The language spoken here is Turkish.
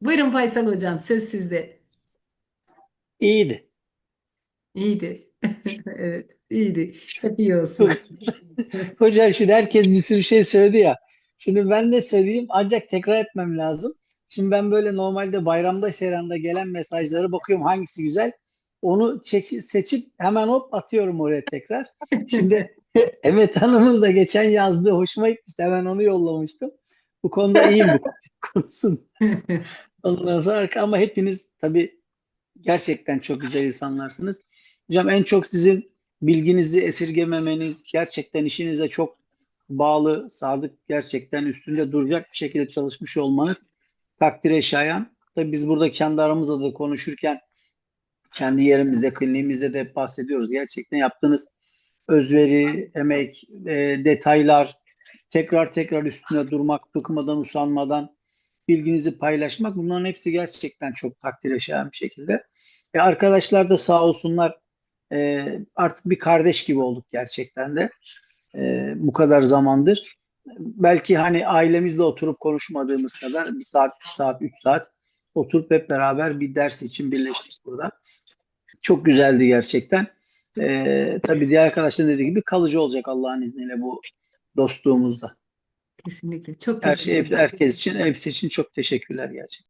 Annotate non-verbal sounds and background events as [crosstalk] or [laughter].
Buyurun Faysal Hocam, söz sizde. İyiydi. İyiydi. [laughs] Evet, iyiydi. Hep iyi olsun. Hocam şimdi herkes bir sürü şey söyledi ya. Şimdi ben de söyleyeyim ancak tekrar etmem lazım. Şimdi ben böyle normalde bayramda seyranda gelen mesajlara bakıyorum hangisi güzel. Onu çek, seçip hemen hop atıyorum oraya tekrar. Şimdi [laughs] [laughs] Emet Hanım'ın da geçen yazdığı hoşuma gitmişti. Hemen onu yollamıştım. Bu konuda iyiyim bu [laughs] konusun. Ondan sonra ama hepiniz tabii gerçekten çok güzel insanlarsınız. Hocam en çok sizin bilginizi esirgememeniz, gerçekten işinize çok bağlı, sadık, gerçekten üstünde duracak bir şekilde çalışmış olmanız takdire şayan. Tabii biz burada kendi aramızda da konuşurken kendi yerimizde, kliniğimizde de bahsediyoruz. Gerçekten yaptığınız özveri, emek, e, detaylar, tekrar tekrar üstünde durmak, bıkmadan, usanmadan bilginizi paylaşmak bunların hepsi gerçekten çok takdire şayan bir şekilde. E, arkadaşlar da sağ olsunlar e, artık bir kardeş gibi olduk gerçekten de e, bu kadar zamandır. Belki hani ailemizle oturup konuşmadığımız kadar bir saat, iki saat, üç saat oturup hep beraber bir ders için birleştik burada. Çok güzeldi gerçekten. E, tabii diğer arkadaşlar dediği gibi kalıcı olacak Allah'ın izniyle bu dostluğumuzda. Kesinlikle. Çok Her teşekkür şey, ederim. herkes için, hepsi için çok teşekkürler gerçekten.